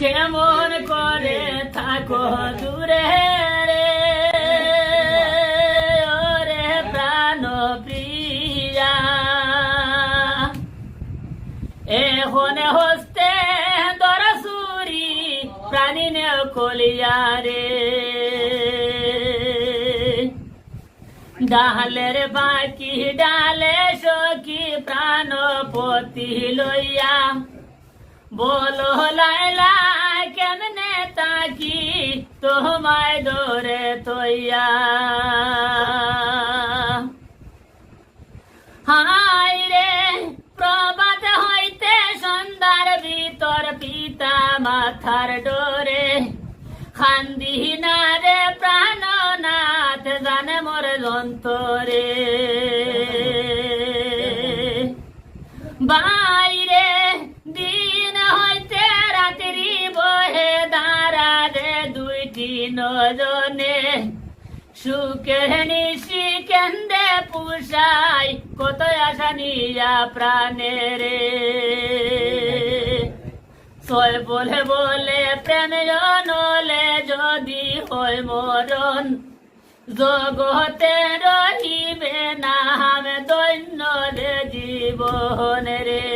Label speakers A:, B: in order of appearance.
A: কেমন করে থাকো দূরে রে? ওরে প্রাণ প্রিয়া। এখন হস্তে দরসুরি প্রাণী নে কলিয়া রে। ডালের বাকি ডালে সখী প্রাণপতি লইয়া বলো লাইলা কেমনে তাকি তোমায় দরে তৈয়া হাই রে প্রবাদ হইতে সন্ধ্যার ভিতর পিতা মাথার ডোরে। খান্দি না রে, প্রাণনাথ জানে মোর যন্তরে। বাইরে দুইটি নজনে সুখের নিশি কেন্দ্রে পুষাই কত আশা নিয়া প্রাণে রে। সয় বলে বলে প্রেম নলে যদি হয় মরণ, জগতে রহিবে না আমি দৈন্য রে জীবন রে।